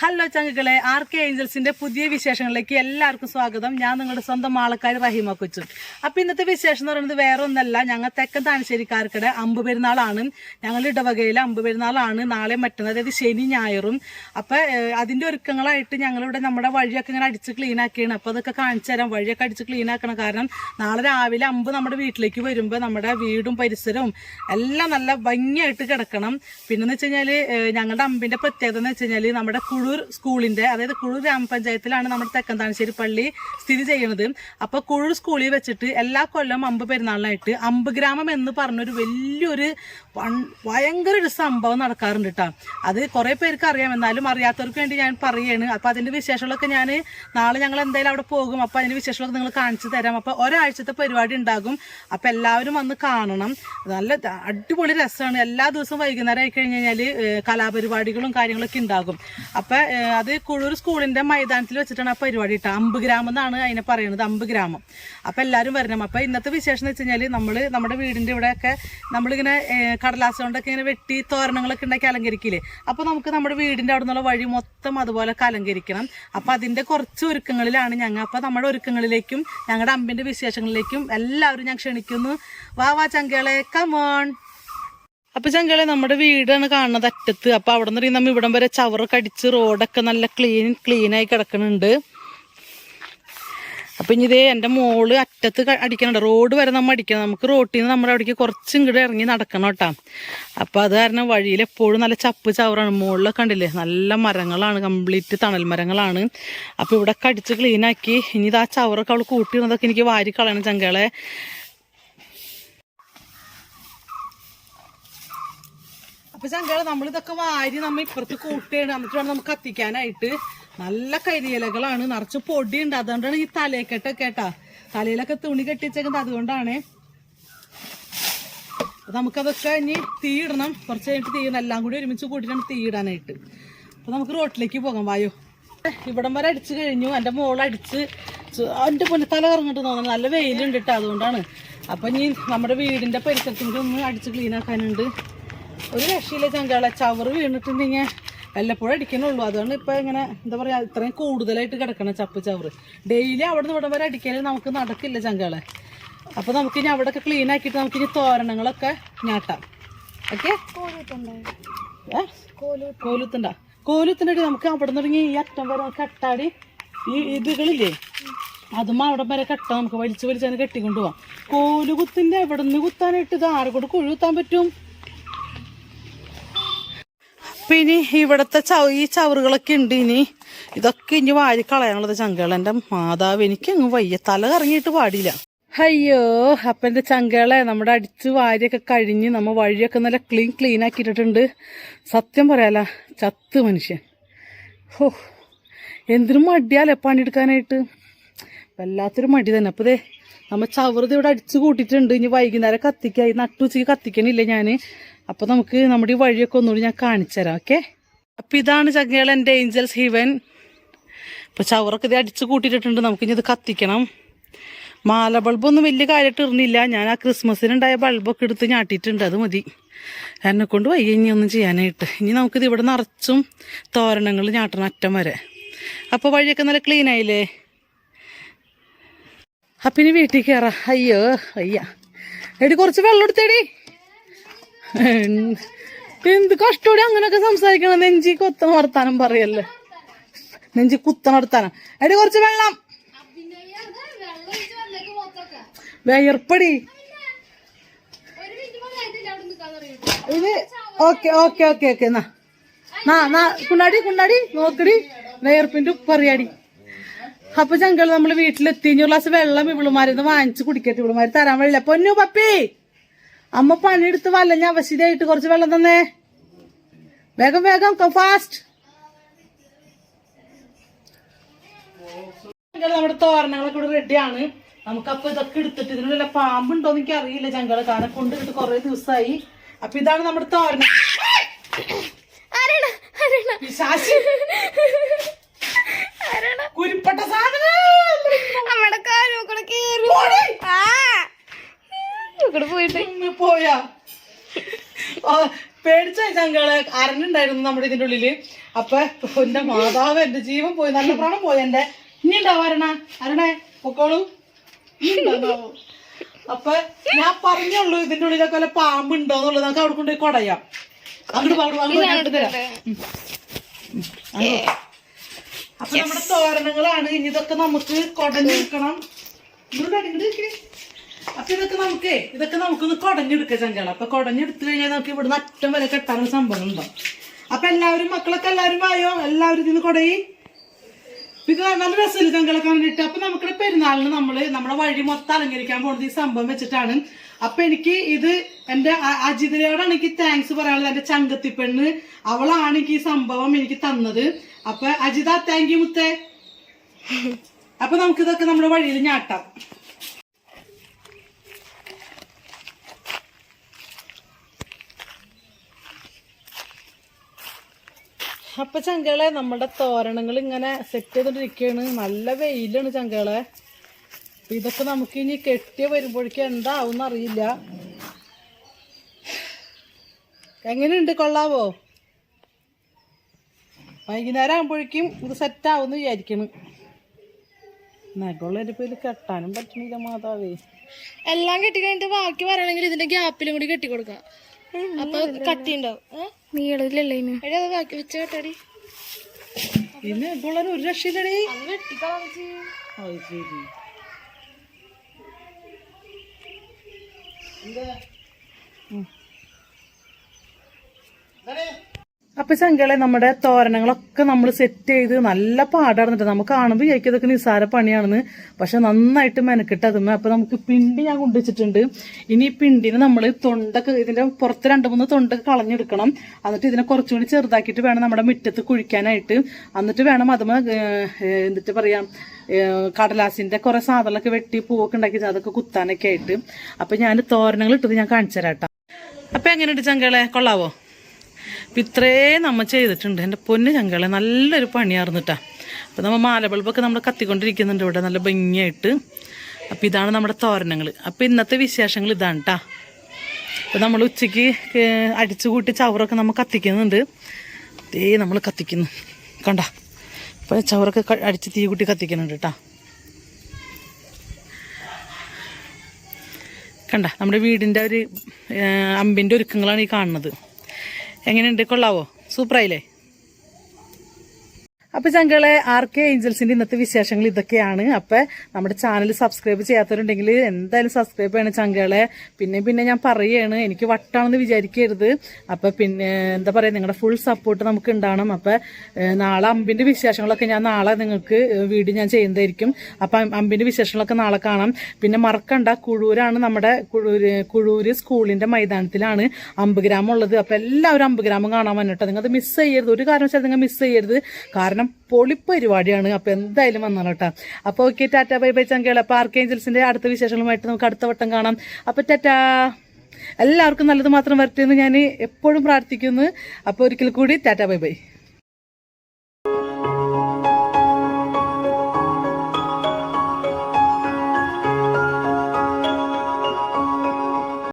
Hello ചങ്ങുകളെ R K ഏഞ്ചൽസിന്റെ പുതിയ വിശേഷങ്ങളിലേക്ക് എല്ലാവർക്കും സ്വാഗതം. ഞാൻ നിങ്ങളുടെ സ്വന്തം ആളക്കാർ റഹീമ കൊച്ചു. അപ്പൊ ഇന്നത്തെ വിശേഷം എന്ന് പറയുന്നത് വേറെ ഒന്നല്ല ഞങ്ങൾ തെക്കൻ താനശ്ശേരിക്കാർക്കിടെ അമ്പ് പെരുന്നാളാണ് ഞങ്ങൾ ഇടവകയിലെ അമ്പ് പെരുന്നാളാണ് നാളെ മറ്റന്നാൾ അതായത് ശനി ഞായറും. അപ്പൊ അതിന്റെ ഒരുക്കങ്ങളായിട്ട് ഞങ്ങളിവിടെ നമ്മുടെ വഴിയൊക്കെ ഇങ്ങനെ അടിച്ച് ക്ലീൻ ആക്കിയാണ്. അപ്പൊ അതൊക്കെ കാണിച്ചു തരാം. വഴിയൊക്കെ അടിച്ച് ക്ലീൻ ആക്കണം കാരണം നാളെ രാവിലെ അമ്പ് നമ്മുടെ വീട്ടിലേക്ക് വരുമ്പോൾ നമ്മുടെ വീടും പരിസരവും എല്ലാം നല്ല ഭംഗിയായിട്ട് കിടക്കണം. പിന്നെന്ന് വെച്ച് കഴിഞ്ഞാൽ ഞങ്ങളുടെ അമ്പിന്റെ പ്രത്യേകത എന്ന് വെച്ച് കഴിഞ്ഞാൽ നമ്മുടെ കുഴൂർ സ്കൂളിന്റെ അതായത് കുഴൂർ ഗ്രാമപഞ്ചായത്തിലാണ് നമ്മുടെ തെക്കന്താനശ്ശേരി പള്ളി സ്ഥിതി ചെയ്യുന്നത്. അപ്പോൾ കുഴൂർ സ്കൂളിൽ വെച്ചിട്ട് എല്ലാ കൊല്ലം അമ്പ് പെരുന്നാളിനായിട്ട് അമ്പ് ഗ്രാമം എന്ന് പറഞ്ഞൊരു വലിയൊരു ഭയങ്കര ഒരു സംഭവം നടക്കാറുണ്ട് കേട്ടോ അത് കുറേ പേർക്ക് അറിയാം. എന്നാലും അറിയാത്തവർക്ക് വേണ്ടി ഞാൻ പറയാണ്. അപ്പോൾ അതിന്റെ വിശേഷങ്ങളൊക്കെ ഞാൻ നാളെ ഞങ്ങൾ എന്തായാലും അവിടെ പോകും. അപ്പോൾ അതിന്റെ വിശേഷങ്ങളൊക്കെ നിങ്ങൾ കാണിച്ചു തരാം. അപ്പോൾ ഒരാഴ്ചത്തെ പരിപാടി ഉണ്ടാകും. അപ്പോൾ എല്ലാവരും വന്ന് കാണണം. നല്ല അടിപൊളി രസമാണ് എല്ലാ ദിവസവും വൈകുന്നേരം ആയി കഴിഞ്ഞ് കഴിഞ്ഞാൽ കലാപരിപാടികളും കാര്യങ്ങളൊക്കെ ഉണ്ടാകും. അപ്പൊ ഏഹ് അത് കുഴൂർ സ്കൂളിന്റെ മൈതാനത്തിൽ വെച്ചിട്ടാണ് ആ പരിപാടി ഇട്ട അമ്പ് ഗ്രാമം എന്നാണ് അതിനെ പറയുന്നത് അമ്പ് ഗ്രാമം. അപ്പൊ എല്ലാവരും വരണം. അപ്പൊ ഇന്നത്തെ വിശേഷം എന്ന് വെച്ച് കഴിഞ്ഞാൽ നമ്മൾ നമ്മുടെ വീടിന്റെ ഇവിടെയൊക്കെ നമ്മളിങ്ങനെ കടലാസ കൊണ്ടൊക്കെ ഇങ്ങനെ വെട്ടി തോരണങ്ങളൊക്കെ ഉണ്ടാക്കി അലങ്കരിക്കില്ലേ? അപ്പൊ നമുക്ക് നമ്മുടെ വീടിന്റെ അവിടെ നിന്നുള്ള വഴി മൊത്തം അതുപോലെ അലങ്കരിക്കണം. അപ്പൊ അതിന്റെ കുറച്ച് ഒരുക്കങ്ങളിലാണ് ഞങ്ങൾ അപ്പൊ നമ്മുടെ ഒരുക്കങ്ങളിലേക്കും ഞങ്ങളുടെ അമ്പിന്റെ വിശേഷങ്ങളിലേക്കും എല്ലാവരും ഞാൻ ക്ഷണിക്കുന്നു. വാ വാ ചങ്കേളെ കമോൺ അപ്പൊ ചങ്കളെ നമ്മുടെ വീടാണ് കാണുന്നത് അറ്റത്ത്. അപ്പൊ അവിടെ നിന്ന് നമ്മൾ ഇവിടം വരെ ചവറൊക്കെ അടിച്ച് റോഡൊക്കെ നല്ല ക്ലീൻ ക്ലീനായി കിടക്കുന്നുണ്ട് അപ്പൊ ഇനി ഇതേ എന്റെ മോൾ അറ്റത്ത് അടിക്കണുണ്ട്. റോഡ് വരെ നമ്മൾ അടിക്കണം. നമുക്ക് റോട്ടിൽ നിന്ന് നമ്മുടെ അവിടേക്ക് കുറച്ച് ഇങ്ങോട്ട് ഇറങ്ങി നടക്കണം കേട്ടാ. അപ്പൊ അത് കാരണം വഴിയിൽ എപ്പോഴും നല്ല ചപ്പ് ചവറാണ്. മുകളിലൊക്കെ കണ്ടില്ലേ? നല്ല മരങ്ങളാണ്. കംപ്ലീറ്റ് തണൽ മരങ്ങളാണ്. അപ്പൊ ഇവിടെ കടിച്ച് ക്ലീനാക്കി ഇനി ഇത് ആ ചവറൊക്കെ അവൾ കൂട്ടിയിരുന്നതൊക്കെ എനിക്ക് വാരി കളയണം ചങ്കളെ. അപ്പൊ ചങ്കള നമ്മളിതൊക്കെ വാരി നമ്മൾ ഇപ്പുറത്ത് കൂട്ടുകയാണ്. എന്നിട്ട് വേണം നമുക്ക് കത്തിക്കാനായിട്ട്. നല്ല കരിയിലകളാണ്. നിറച്ച് ഉണ്ട് അതുകൊണ്ടാണ് ഈ തലയെക്കെട്ടൊക്കെ കേട്ടാ. തലയിലൊക്കെ തുണി കെട്ടിച്ചേക്കുന്നത് അതുകൊണ്ടാണ്. നമുക്കതൊക്കെ ഇനി തീയിടണം കുറച്ച് കഴിഞ്ഞിട്ട് തീയിടണം എല്ലാം കൂടി ഒരുമിച്ച് കൂട്ടിയിട്ടാണ് തീയിടാനായിട്ട് അപ്പൊ നമുക്ക് റോട്ടിലേക്ക് പോകാം. വായോ. ഇവിടം വരെ അടിച്ചു കഴിഞ്ഞു. എന്റെ മോൾ അടിച്ച് എന്റെ പൊന്നെ തല കറങ്ങിട്ട് തോന്നുന്നു. നല്ല വെയിലുണ്ട് കേട്ടോ. അതുകൊണ്ടാണ്. അപ്പൊ ഇനി നമ്മുടെ വീടിന്റെ പരിസരത്തും ഒന്ന് അടിച്ച് ക്ലീൻ ആക്കാനുണ്ട്. ഒരു രക്ഷയില്ല ചങ്കാള. ചവറ് വീണിട്ടുണ്ടെങ്കിൽ വല്ലപ്പോഴും അടിക്കണുള്ളൂ. അതുകൊണ്ട് ഇപ്പൊ ഇങ്ങനെ എന്താ പറയാ ഇത്രയും കൂടുതലായിട്ട് കിടക്കണം ചപ്പ് ചവർ ഡെയിലി അവിടെ നിന്ന് ഇവിടെ വരെ അടിക്കൽ നമുക്ക് നടക്കില്ല ചങ്കാളെ. അപ്പൊ നമുക്ക് ഇനി അവിടെ ക്ലീൻ ആക്കിയിട്ട് നമുക്ക് ഇനി തോരണങ്ങളൊക്കെ ഞാട്ടാം. ഓക്കെ കോലുത്തുണ്ട. കോലൂത്തിന്റെ നമുക്ക് അവിടെ നിന്ന് തുടങ്ങി ഈ അറ്റം വരെ കട്ടാടി. ഈ ഇതുകളില്ലേ? അതും അവിടെ വരെ കെട്ടാം. നമുക്ക് വലിച്ചു വലിച്ചു കെട്ടിക്കൊണ്ടുപോവാം കെട്ടിക്കൊണ്ട് പോവാം. കോലുകുത്തിന്റെ എവിടെ നിന്ന് കുത്താനായിട്ട് ഇത് ആരെ കൊണ്ട് കുഴി കുത്താൻ പറ്റും ഇനി ഇവിടത്തെ ചവ ഈ ചവറുകളൊക്കെ ഉണ്ട് ഇനി. ഇതൊക്കെ ഇനി വാരി കളയാനുള്ളത് ചങ്കള എന്റെ മാതാവ് എനിക്ക് അങ്ങ് വയ്യ. തല കറങ്ങിയിട്ട് പാടില്ല അയ്യോ അപ്പന്റെ ചങ്കേളെ നമ്മുടെ അടിച്ച് വാരിയൊക്കെ കഴിഞ്ഞ് നമ്മ വഴിയൊക്കെ നല്ല ക്ലീൻ ക്ലീൻ ആക്കിയിട്ടുണ്ട് സത്യം പറയാല ചത്ത് മനുഷ്യൻ. ഹോ എന്തിനും മടിയാലേ പണിയെടുക്കാനായിട്ട്. വല്ലാത്തൊരു മടി തന്നെ. അപ്പോൾ ദേ നമ്മ ചവറുത് ഇവിടെ അടിച്ചു കൂട്ടിയിട്ടുണ്ട്. ഇനി വൈകുന്നേരം കത്തിക്കായി നട്ടുച്ചയ്ക്ക് കത്തിക്കണില്ല ഞാൻ അപ്പോൾ നമുക്ക് നമ്മുടെ ഈ വഴിയൊക്കെ ഒന്നുകൂടി ഞാൻ കാണിച്ചു തരാം ഓക്കെ? അപ്പോൾ ഇതാണ് ചങ്ങേള എന്റെ ഏഞ്ചൽസ് ഹിവൻ. ഇപ്പോൾ ചവറൊക്കെ ഇത് അടിച്ചു കൂട്ടിയിട്ടുണ്ട് നമുക്കിനി ഇത് കത്തിക്കണം. മാല ബൾബൊന്നും വലിയ കാര്യമായിട്ട് ഇടുന്നില്ല. ഞാൻ ആ ക്രിസ്മസിനുണ്ടായ ബൾബൊക്കെ എടുത്ത് ഞാട്ടിയിട്ടുണ്ട് അത് മതി. എന്നെ കൊണ്ട് വയ്യ ഇനി ഒന്നും ചെയ്യാനായിട്ട്. ഇനി നമുക്കിത് ഇവിടെ നിറച്ചും തോരണങ്ങൾ ഞാട്ടണം അറ്റം വരെ. അപ്പോൾ വഴിയൊക്കെ നല്ല ക്ലീൻ ആയില്ലേ? അപ്പം ഇനി വീട്ടിൽ കയറാം. അയ്യോ അയ്യ എടി കുറച്ച് വെള്ളം എടുത്തേടി. എന്ത് കഷ്ടോടി അങ്ങനെയൊക്കെ സംസാരിക്കണം. നെഞ്ചി കൊത്ത വർത്താനം പറയല്ലേ. നെഞ്ചി കുത്ത നടത്താനും. എടി കുറച്ച് വെള്ളം. വയർപ്പടി. ഇത് ഓക്കെ ഓക്കെ ഓക്കെ ഓക്കെ. എന്നാ. നാ നാ കുണ്ടാടി കുണ്ടാടി. നോക്കടി. വേർപ്പിന്റെ ഉപ്പറിയാടി അപ്പൊ ചങ്കൾ നമ്മൾ വീട്ടിലെത്തി. ഇനി ഒരു ഗ്ലാസ് വെള്ളം ഇവിളുമാരിന്ന് വാങ്ങിച്ച് കുടിക്കട്ടെ. ഇവിളുമാര് തരാൻ വെള്ളം പൊന്നു പപ്പി. അമ്മ പണിയെടുത്ത് വല്ലഞ്ഞ അവശിതയായിട്ട് കുറച്ച് വെള്ളം തന്നേ. വേഗം വേഗം ഫാസ്റ്റ് നമ്മുടെ തോരണങ്ങളൊക്കെ ഇവിടെ റെഡിയാണ് നമുക്കപ്പൊ ഇതൊക്കെ എടുത്തിട്ട് ഇതിനുള്ള പാമ്പുണ്ടോ എനിക്ക് അറിയില്ല ഞങ്ങൾ കാരണം കൊണ്ടിട്ട് കുറെ ദിവസമായി അപ്പൊ ഇതാണ് നമ്മുടെ തോരണ. കുരുപ്പെട്ട കുരുപ്പട്ട സാധനം. നമ്മുടെ കാര്യം കൂടെ കേറി പോടി. ആ ഇവിടെ പോയിട്ട് ഉമ്മ പോയാ? പേടിച്ച ചങ്കൾ അരഞ്ഞുണ്ടായിരുന്നു നമ്മുടെ ഇതിന്റെ ഉള്ളിൽ. അപ്പൊ എന്റെ മാതാവ് എന്റെ ജീവൻ പോയി നല്ല പ്രാണം പോയി എന്റെ. ഇനി ഉണ്ടാവും അരണ അരണേ പൊക്കോളൂ. ഉണ്ടാവും. അപ്പൊ ഞാൻ പറഞ്ഞുള്ളൂ ഇതിന്റെ ഉള്ളിലൊക്കെ വല്ല പാമ്പ് ഉണ്ടോന്നുള്ളത് നമുക്ക് അവിടെ കൊണ്ടുപോയി കൊടയാം. അങ്ങോട്ട് പാടും അങ്ങോട്ട് അങ്ങോട്ട് തരാം. അപ്പൊ നമ്മുടെ തോരണങ്ങളാണ്. ഇനി ഇതൊക്കെ നമുക്ക് കൊടഞ്ഞിരിക്കണം ഇങ്ങോട്ട് ഇങ്ങോട്ട്. ഇതൊക്കെ നമുക്ക് ഇതൊക്കെ നമുക്കൊന്ന് കൊടഞ്ഞെടുക്കാം ചങ്കള. അപ്പൊ കൊടഞ്ഞെടുത്തു കഴിഞ്ഞാൽ നമുക്ക് ഇവിടുന്ന് അറ്റം വരെ കെട്ടാനുള്ള സംഭവം ഉണ്ടാവും. അപ്പൊ എല്ലാവരും മക്കളൊക്കെ എല്ലാവരും വായോ? എല്ലാവരും ഇതിന് കൊടയി? ഇത് നല്ല രസമില്ല ചങ്കളൊക്കെ കണ്ടിട്ട് അപ്പൊ നമുക്കിടെ പെരുന്നാളിന് നമ്മൾ നമ്മുടെ വഴി മൊത്തം അലങ്കരിക്കാൻ പോകുന്നത് ഈ സംഭവം വെച്ചിട്ടാണ്. അപ്പൊ എനിക്ക് ഇത് എന്റെ അജിതയോടാണ് താങ്ക്സ് പറയാനുള്ളത്. എന്റെ ചങ്കത്തി പെണ്ണ് അവളാണ് എനിക്ക് ഈ സംഭവം എനിക്ക് തന്നത്. അപ്പൊ അജിത താങ്ക് യു മുത്തേ. അപ്പൊ നമുക്കിതൊക്കെ നമ്മുടെ വഴിയിൽ ഞാട്ടാം. അപ്പൊ ചങ്കളെ നമ്മുടെ തോരണങ്ങൾ ഇങ്ങനെ സെറ്റ് ചെയ്തോണ്ടിരിക്കുകയാണ് നല്ല വെയിലാണ് ചങ്കളെ. ഇതൊക്കെ നമുക്ക് ഇനി കെട്ടിയ വരുമ്പോഴേക്കും എന്താവും അറിയില്ല. എങ്ങനെയുണ്ട് കൊള്ളാവോ? വൈകുന്നേരം ആകുമ്പോഴേക്കും ഇത് സെറ്റ് ആവുമെന്ന് വിചാരിക്കണം. നഗുള്ള ഒരു കെട്ടാനും പറ്റുന്നില്ല മാതാവേ. എല്ലാം കെട്ടി കഴിഞ്ഞിട്ട് ബാക്കി പറയണമെങ്കിൽ ഇതിന്റെ ഗ്യാപ്പിലും കൂടി കെട്ടി കൊടുക്കാം അപ്പൊ കട്ടി ഉണ്ടാവും നീളത്തിലല്ലേ എടി ബാക്കി വെച്ച കെട്ടടി. പിന്നെ പിള്ളേർ ഒരു രക്ഷയില്ലടേ. ശരി. അപ്പൊ ചങ്കളെ നമ്മുടെ തോരണങ്ങളൊക്കെ നമ്മൾ സെറ്റ് ചെയ്ത് നല്ല പാടാർന്നിട്ട് നമുക്ക് കാണുമ്പോൾ വിചാരിക്കും നിസ്സാര പണിയാണെന്ന്. പക്ഷെ നന്നായിട്ട് മെനക്കെട്ട് അതുമ്മ അപ്പൊ നമുക്ക് പിണ്ടി ഞാൻ കൊണ്ടുവച്ചിട്ടുണ്ട് ഇനി ഈ പിണ്ടിന് നമ്മൾ തൊണ്ടൊക്കെ ഇതിന്റെ പുറത്ത് രണ്ട് മൂന്ന് തൊണ്ടൊക്കെ കളഞ്ഞെടുക്കണം. എന്നിട്ട് ഇതിനെ കുറച്ചുകൂടി ചെറുതാക്കിയിട്ട് വേണം നമ്മുടെ മുറ്റത്ത് കുഴിക്കാനായിട്ട്. എന്നിട്ട് വേണം അതുമ്മ എന്നിട്ട് പറയാം? കടലാസിന്റെ കുറെ സാധനങ്ങളൊക്കെ വെട്ടി പൂവൊക്കെ ഉണ്ടാക്കി അതൊക്കെ കുത്താനൊക്കെ ആയിട്ട്. അപ്പൊ ഞാൻ തോരണങ്ങൾ ഇട്ടത് ഞാൻ കാണിച്ചു തരാം അപ്പൊ എങ്ങനെയുണ്ട് ചങ്കളെ കൊള്ളാവോ? അപ്പം ഇത്രയും നമ്മൾ ചെയ്തിട്ടുണ്ട്. എന്റെ പൊന്ന് ചങ്കളെ നല്ലൊരു പണിയാർന്നിട്ടാ. അപ്പം നമ്മൾ മാല ബൾബൊക്കെ നമ്മൾ കത്തിക്കൊണ്ടിരിക്കുന്നുണ്ട് ഇവിടെ. നല്ല ഭംഗിയായിട്ട്. അപ്പം ഇതാണ് നമ്മുടെ തോരണങ്ങൾ അപ്പം ഇന്നത്തെ വിശേഷങ്ങൾ ഇതാണ് കേട്ടോ അപ്പം നമ്മൾ ഉച്ചയ്ക്ക് അടിച്ചു കൂട്ടി ചവറൊക്കെ നമ്മൾ കത്തിക്കുന്നുണ്ട്. ദേ നമ്മൾ കത്തിക്കുന്നു. കണ്ട? ഇപ്പം ചവറൊക്കെ അടിച്ച് തീ കൂട്ടി കത്തിക്കുന്നുണ്ട് കേട്ടോ കണ്ട? നമ്മുടെ വീടിന്റെ ഒരു അമ്പിന്റെ ഒരുക്കങ്ങളാണ് ഈ കാണുന്നത്. എങ്ങനെയുണ്ട്? കൊള്ളാവോ? സൂപ്പറായില്ലേ? അപ്പൊ ചങ്കളെ ആർ കെ ഏഞ്ചൽസിന്റെ ഇന്നത്തെ വിശേഷങ്ങൾ ഇതൊക്കെയാണ്. അപ്പൊ നമ്മുടെ ചാനൽ സബ്സ്ക്രൈബ് ചെയ്യാത്തവരുണ്ടെങ്കിൽ എന്തായാലും സബ്സ്ക്രൈബ് ചെയ്യണം ചങ്കളെ. പിന്നെ പിന്നെ ഞാൻ പറയുകയാണ് എനിക്ക് വട്ടാണെന്ന് വിചാരിക്കരുത്. അപ്പൊ പിന്നെ എന്താ പറയാ നിങ്ങളുടെ ഫുൾ സപ്പോർട്ട് നമുക്ക് ഉണ്ടാവണം. അപ്പൊ നാളെ അമ്പിന്റെ വിശേഷങ്ങളൊക്കെ ഞാൻ നാളെ നിങ്ങൾക്ക് വീഡിയോ ഞാൻ ചെയ്യുന്നതായിരിക്കും. അപ്പൊ അമ്പിന്റെ വിശേഷങ്ങളൊക്കെ നാളെ കാണാം. പിന്നെ മറക്കണ്ട കുഴൂരാണ് നമ്മുടെ കുഴൂര് സ്കൂളിന്റെ മൈതാനത്തിലാണ് അമ്പ് ഗ്രാമം ഉള്ളത്. അപ്പൊ എല്ലാവരും അമ്പ് ഗ്രാമം കാണാൻ വന്നിട്ടോ നിങ്ങൾ അത് മിസ് ചെയ്യരുത്. ഒരു കാരണവശാലും നിങ്ങൾ മിസ് ചെയ്യരുത്. കാരണം പൊളിപ്പരിപാടിയാണ് അപ്പൊ എന്തായാലും വന്നോളൂ കേട്ടോ. അപ്പൊ ഓക്കെ ടാറ്റ ബൈ ബൈ ചങ്കേള. പാർക്ക് ഏഞ്ചൽസിന്റെ അടുത്ത വിശേഷങ്ങളുമായിട്ട് നമുക്ക് അടുത്ത വട്ടം കാണാം. അപ്പൊ ടാറ്റാ. എല്ലാവർക്കും നല്ലത് മാത്രം വരട്ടെ എന്ന് ഞാൻ എപ്പോഴും പ്രാർത്ഥിക്കുന്നു. അപ്പോൾ ഒരിക്കൽ കൂടി ടാറ്റ ബൈ ബൈ.